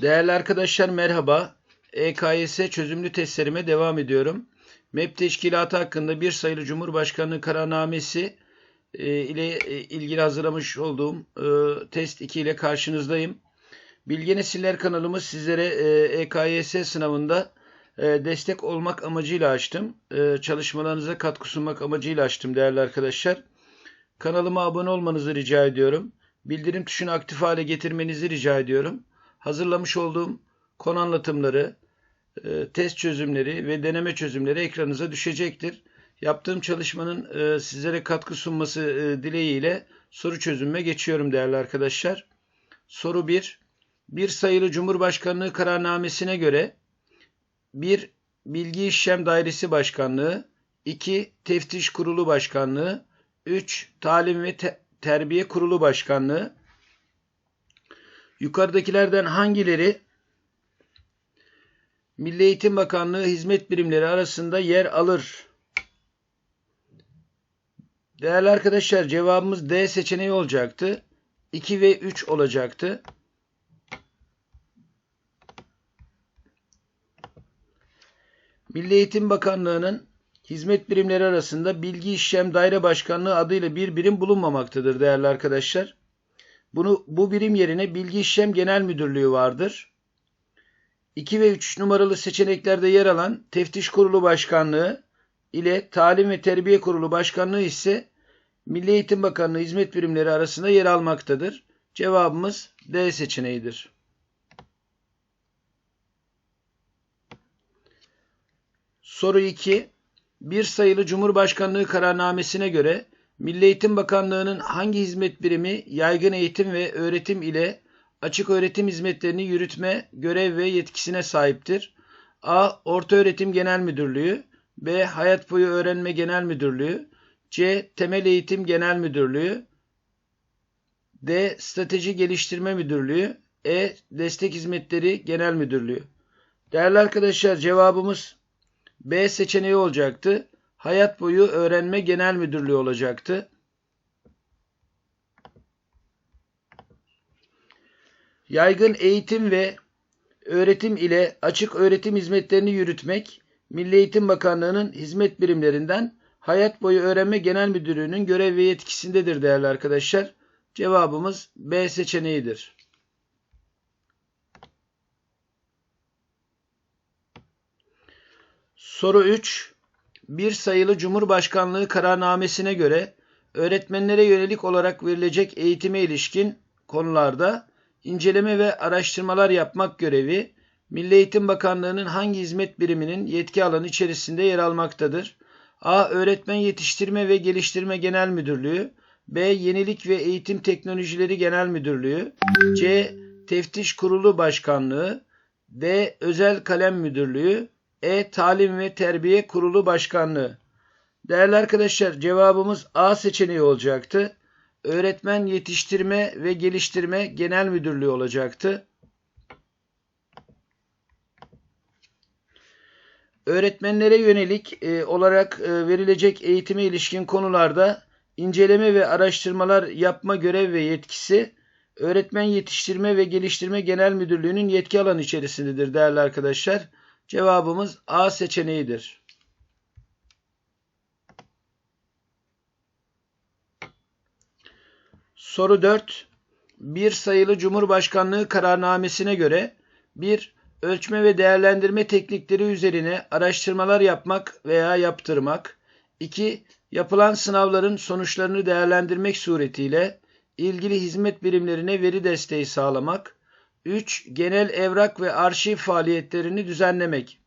Değerli arkadaşlar merhaba. EKYS çözümlü testlerime devam ediyorum. MEP teşkilatı hakkında bir sayılı Cumhurbaşkanlığı kararnamesi e, ile e, ilgili hazırlamış olduğum e, test 2 ile karşınızdayım. Bilgi Nesiller kanalımı sizlere EKYS sınavında destek olmak amacıyla açtım. Çalışmalarınıza katkı sunmak amacıyla açtım değerli arkadaşlar. Kanalıma abone olmanızı rica ediyorum. Bildirim tuşunu aktif hale getirmenizi rica ediyorum hazırlamış olduğum konu anlatımları, e, test çözümleri ve deneme çözümleri ekranınıza düşecektir. Yaptığım çalışmanın e, sizlere katkı sunması e, dileğiyle soru çözümüne geçiyorum değerli arkadaşlar. Soru 1. Bir sayılı Cumhurbaşkanlığı kararnamesine göre 1. Bilgi İşlem Dairesi Başkanlığı 2. Teftiş Kurulu Başkanlığı 3. Talim ve Te Terbiye Kurulu Başkanlığı Yukarıdakilerden hangileri Milli Eğitim Bakanlığı hizmet birimleri arasında yer alır? Değerli arkadaşlar cevabımız D seçeneği olacaktı. 2 ve 3 olacaktı. Milli Eğitim Bakanlığı'nın hizmet birimleri arasında Bilgi İşlem Daire Başkanlığı adıyla bir birim bulunmamaktadır değerli arkadaşlar. Bunu, bu birim yerine Bilgi İşlem Genel Müdürlüğü vardır. 2 ve 3 numaralı seçeneklerde yer alan Teftiş Kurulu Başkanlığı ile Talim ve Terbiye Kurulu Başkanlığı ise Milli Eğitim Bakanlığı hizmet birimleri arasında yer almaktadır. Cevabımız D seçeneğidir. Soru 2. Bir sayılı Cumhurbaşkanlığı kararnamesine göre Milli Eğitim Bakanlığı'nın hangi hizmet birimi yaygın eğitim ve öğretim ile açık öğretim hizmetlerini yürütme görev ve yetkisine sahiptir? A. Ortaöğretim Genel Müdürlüğü B. Hayat Boyu Öğrenme Genel Müdürlüğü C. Temel Eğitim Genel Müdürlüğü D. Strateji Geliştirme Müdürlüğü E. Destek Hizmetleri Genel Müdürlüğü Değerli arkadaşlar cevabımız B seçeneği olacaktı. Hayat Boyu Öğrenme Genel Müdürlüğü olacaktı. Yaygın eğitim ve öğretim ile açık öğretim hizmetlerini yürütmek, Milli Eğitim Bakanlığı'nın hizmet birimlerinden Hayat Boyu Öğrenme Genel Müdürlüğü'nün görev ve yetkisindedir değerli arkadaşlar. Cevabımız B seçeneğidir. Soru 3 bir sayılı Cumhurbaşkanlığı kararnamesine göre öğretmenlere yönelik olarak verilecek eğitime ilişkin konularda inceleme ve araştırmalar yapmak görevi Milli Eğitim Bakanlığı'nın hangi hizmet biriminin yetki alanı içerisinde yer almaktadır? A. Öğretmen Yetiştirme ve Geliştirme Genel Müdürlüğü B. Yenilik ve Eğitim Teknolojileri Genel Müdürlüğü C. Teftiş Kurulu Başkanlığı D. Özel Kalem Müdürlüğü e. Talim ve Terbiye Kurulu Başkanlığı. Değerli arkadaşlar cevabımız A seçeneği olacaktı. Öğretmen Yetiştirme ve Geliştirme Genel Müdürlüğü olacaktı. Öğretmenlere yönelik e, olarak e, verilecek eğitime ilişkin konularda inceleme ve araştırmalar yapma görev ve yetkisi Öğretmen Yetiştirme ve Geliştirme Genel Müdürlüğü'nün yetki alanı içerisindedir değerli arkadaşlar. Cevabımız A seçeneğidir. Soru 4. Bir sayılı Cumhurbaşkanlığı kararnamesine göre bir Ölçme ve değerlendirme teknikleri üzerine araştırmalar yapmak veya yaptırmak. 2. Yapılan sınavların sonuçlarını değerlendirmek suretiyle ilgili hizmet birimlerine veri desteği sağlamak. 3. Genel evrak ve arşiv faaliyetlerini düzenlemek.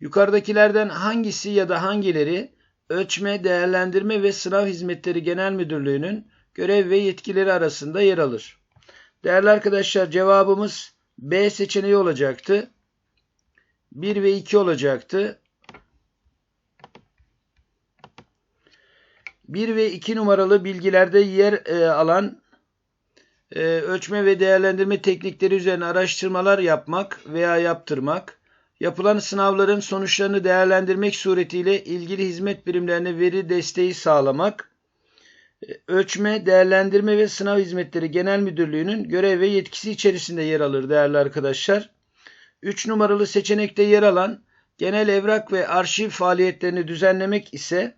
Yukarıdakilerden hangisi ya da hangileri Ölçme, Değerlendirme ve Sınav Hizmetleri Genel Müdürlüğü'nün görev ve yetkileri arasında yer alır? Değerli arkadaşlar cevabımız B seçeneği olacaktı. 1 ve 2 olacaktı. 1 ve 2 numaralı bilgilerde yer e, alan e, ölçme ve değerlendirme teknikleri üzerine araştırmalar yapmak veya yaptırmak, yapılan sınavların sonuçlarını değerlendirmek suretiyle ilgili hizmet birimlerine veri desteği sağlamak, Ölçme, Değerlendirme ve Sınav Hizmetleri Genel Müdürlüğü'nün görev ve yetkisi içerisinde yer alır değerli arkadaşlar. 3 numaralı seçenekte yer alan genel evrak ve arşiv faaliyetlerini düzenlemek ise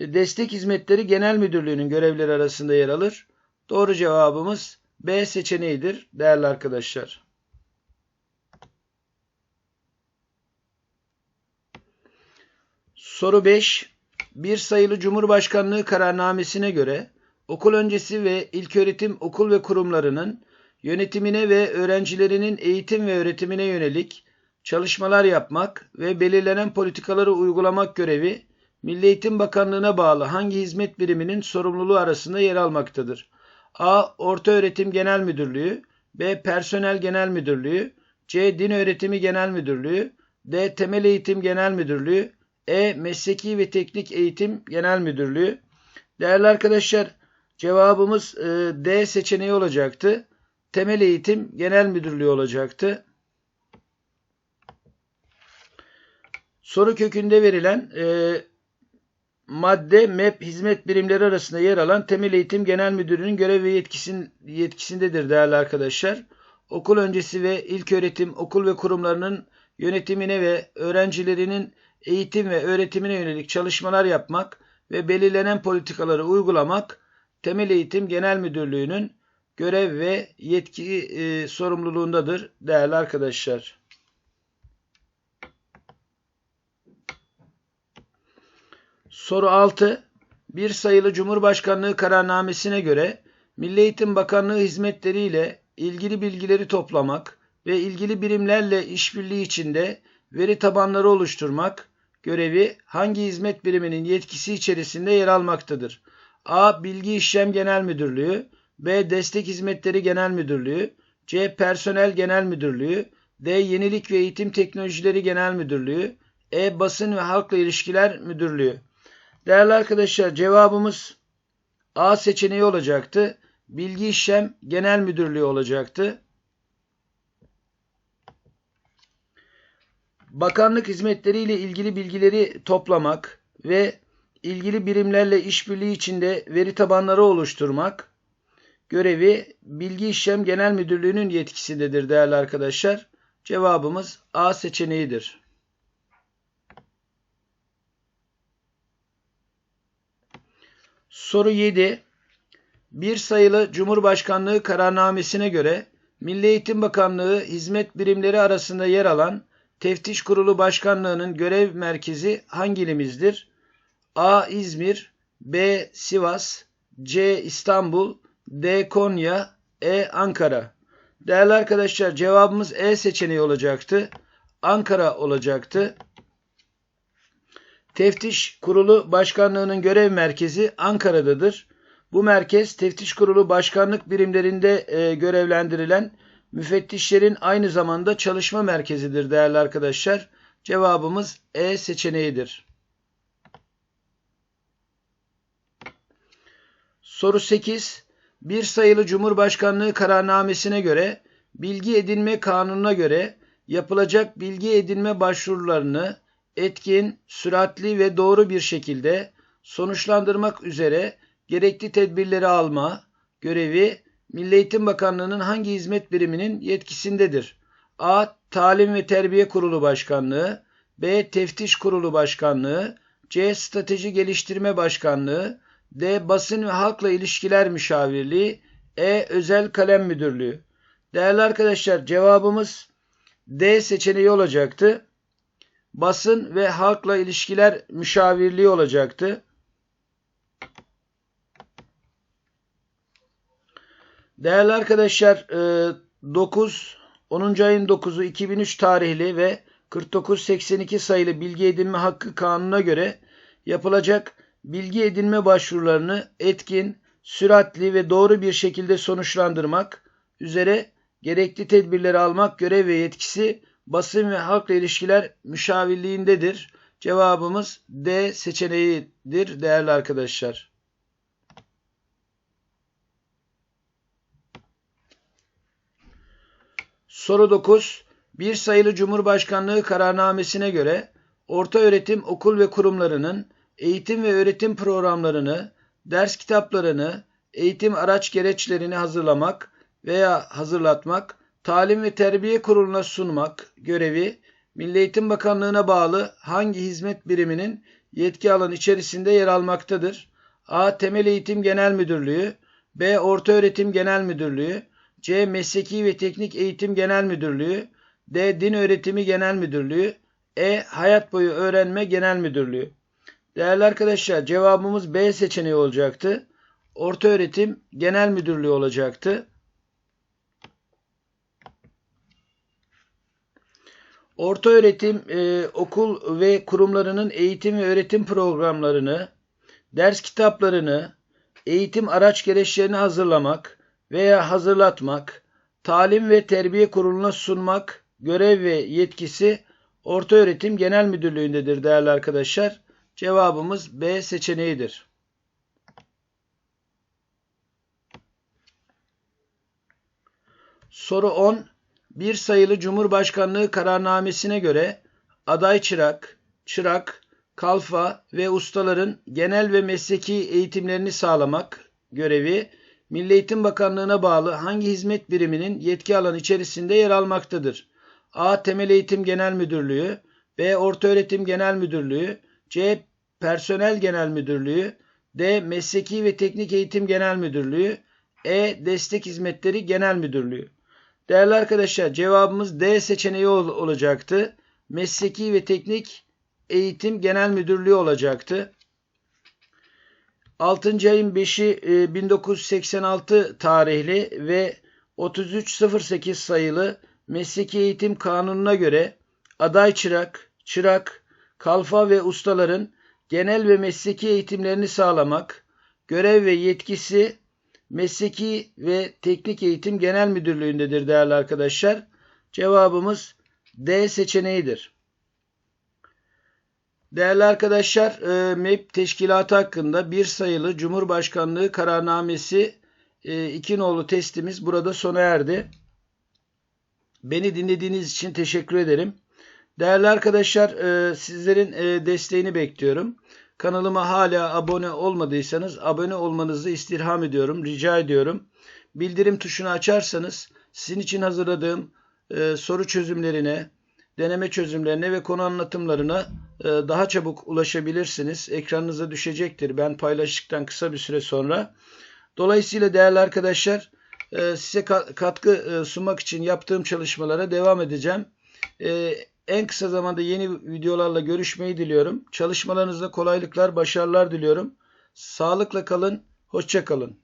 Destek Hizmetleri Genel Müdürlüğü'nün görevleri arasında yer alır. Doğru cevabımız B seçeneğidir değerli arkadaşlar. Soru 5. Bir sayılı Cumhurbaşkanlığı kararnamesine göre okul öncesi ve ilköğretim okul ve kurumlarının yönetimine ve öğrencilerinin eğitim ve öğretimine yönelik çalışmalar yapmak ve belirlenen politikaları uygulamak görevi Milli Eğitim Bakanlığı'na bağlı hangi hizmet biriminin sorumluluğu arasında yer almaktadır? A. Ortaöğretim Genel Müdürlüğü B. Personel Genel Müdürlüğü C. Din Öğretimi Genel Müdürlüğü D. Temel Eğitim Genel Müdürlüğü E. Mesleki ve Teknik Eğitim Genel Müdürlüğü Değerli arkadaşlar cevabımız e, D seçeneği olacaktı. Temel Eğitim Genel Müdürlüğü olacaktı. Soru kökünde verilen e, madde MEP hizmet birimleri arasında yer alan Temel Eğitim Genel Müdürü'nün görev ve yetkisin, yetkisindedir değerli arkadaşlar. Okul öncesi ve ilköğretim okul ve kurumlarının yönetimine ve öğrencilerinin eğitim ve öğretimine yönelik çalışmalar yapmak ve belirlenen politikaları uygulamak Temel Eğitim Genel Müdürlüğü'nün görev ve yetki e, sorumluluğundadır değerli arkadaşlar. Soru 6. Bir sayılı Cumhurbaşkanlığı kararnamesine göre Milli Eğitim Bakanlığı hizmetleriyle ilgili bilgileri toplamak ve ilgili birimlerle işbirliği içinde veri tabanları oluşturmak görevi hangi hizmet biriminin yetkisi içerisinde yer almaktadır? A. Bilgi İşlem Genel Müdürlüğü B. Destek Hizmetleri Genel Müdürlüğü C. Personel Genel Müdürlüğü D. Yenilik ve Eğitim Teknolojileri Genel Müdürlüğü E. Basın ve Halkla İlişkiler Müdürlüğü Değerli arkadaşlar cevabımız A seçeneği olacaktı. Bilgi İşlem Genel Müdürlüğü olacaktı. Bakanlık hizmetleriyle ilgili bilgileri toplamak ve ilgili birimlerle işbirliği içinde veri tabanları oluşturmak görevi Bilgi İşlem Genel Müdürlüğü'nün yetkisindedir değerli arkadaşlar. Cevabımız A seçeneğidir. Soru 7. Bir sayılı Cumhurbaşkanlığı kararnamesine göre Milli Eğitim Bakanlığı hizmet birimleri arasında yer alan Teftiş Kurulu Başkanlığı'nın görev merkezi hangi ilimizdir? A. İzmir B. Sivas C. İstanbul D. Konya E. Ankara Değerli arkadaşlar cevabımız E seçeneği olacaktı. Ankara olacaktı. Teftiş Kurulu Başkanlığı'nın görev merkezi Ankara'dadır. Bu merkez Teftiş Kurulu Başkanlık birimlerinde e, görevlendirilen müfettişlerin aynı zamanda çalışma merkezidir değerli arkadaşlar. Cevabımız E seçeneğidir. Soru 8. Bir sayılı Cumhurbaşkanlığı kararnamesine göre bilgi edinme kanununa göre yapılacak bilgi edinme başvurularını etkin, süratli ve doğru bir şekilde sonuçlandırmak üzere gerekli tedbirleri alma görevi Milli Eğitim Bakanlığı'nın hangi hizmet biriminin yetkisindedir? A. Talim ve Terbiye Kurulu Başkanlığı B. Teftiş Kurulu Başkanlığı C. Strateji Geliştirme Başkanlığı D. Basın ve Halkla İlişkiler Müşavirliği E. Özel Kalem Müdürlüğü Değerli arkadaşlar cevabımız D seçeneği olacaktı basın ve halkla ilişkiler müşavirliği olacaktı. Değerli arkadaşlar 9 e, 10. ayın 9'u 2003 tarihli ve 4982 sayılı bilgi edinme hakkı kanuna göre yapılacak bilgi edinme başvurularını etkin, süratli ve doğru bir şekilde sonuçlandırmak üzere gerekli tedbirleri almak görev ve yetkisi basın ve halkla ilişkiler müşavirliğindedir. Cevabımız D seçeneğidir değerli arkadaşlar. Soru 9. Bir sayılı Cumhurbaşkanlığı kararnamesine göre orta öğretim okul ve kurumlarının eğitim ve öğretim programlarını ders kitaplarını, eğitim araç gereçlerini hazırlamak veya hazırlatmak, talim ve terbiye kuruluna sunmak görevi Milli Eğitim Bakanlığı'na bağlı hangi hizmet biriminin yetki alanı içerisinde yer almaktadır? A. Temel Eğitim Genel Müdürlüğü B. Ortaöğretim Genel Müdürlüğü C. Mesleki ve Teknik Eğitim Genel Müdürlüğü D. Din Öğretimi Genel Müdürlüğü E. Hayat Boyu Öğrenme Genel Müdürlüğü Değerli arkadaşlar cevabımız B seçeneği olacaktı. Ortaöğretim Genel Müdürlüğü olacaktı. Ortaöğretim e, okul ve kurumlarının eğitim ve öğretim programlarını, ders kitaplarını, eğitim araç gereçlerini hazırlamak veya hazırlatmak, talim ve terbiye kuruluna sunmak görev ve yetkisi Ortaöğretim Genel Müdürlüğü'ndedir değerli arkadaşlar. Cevabımız B seçeneğidir. Soru 10. Bir sayılı Cumhurbaşkanlığı kararnamesine göre aday çırak, çırak, kalfa ve ustaların genel ve mesleki eğitimlerini sağlamak görevi Milli Eğitim Bakanlığı'na bağlı hangi hizmet biriminin yetki alanı içerisinde yer almaktadır? A. Temel Eğitim Genel Müdürlüğü B. Ortaöğretim Genel Müdürlüğü C. Personel Genel Müdürlüğü D. Mesleki ve Teknik Eğitim Genel Müdürlüğü E. Destek Hizmetleri Genel Müdürlüğü Değerli arkadaşlar cevabımız D seçeneği ol olacaktı. Mesleki ve Teknik Eğitim Genel Müdürlüğü olacaktı. 6. ayın 5'i 1986 tarihli ve 3308 sayılı Mesleki Eğitim Kanunu'na göre aday çırak, çırak, kalfa ve ustaların genel ve mesleki eğitimlerini sağlamak, görev ve yetkisi Mesleki ve Teknik Eğitim Genel Müdürlüğü'ndedir değerli arkadaşlar. Cevabımız D seçeneğidir. Değerli arkadaşlar, e, MEP teşkilatı hakkında bir sayılı Cumhurbaşkanlığı kararnamesi e, iki nolu testimiz burada sona erdi. Beni dinlediğiniz için teşekkür ederim. Değerli arkadaşlar, e, sizlerin desteğini bekliyorum. Kanalıma hala abone olmadıysanız abone olmanızı istirham ediyorum, rica ediyorum. Bildirim tuşunu açarsanız sizin için hazırladığım e, soru çözümlerine, deneme çözümlerine ve konu anlatımlarına e, daha çabuk ulaşabilirsiniz. Ekranınıza düşecektir ben paylaştıktan kısa bir süre sonra. Dolayısıyla değerli arkadaşlar e, size katkı e, sunmak için yaptığım çalışmalara devam edeceğim. E, en kısa zamanda yeni videolarla görüşmeyi diliyorum. Çalışmalarınızda kolaylıklar, başarılar diliyorum. Sağlıkla kalın, hoşça kalın.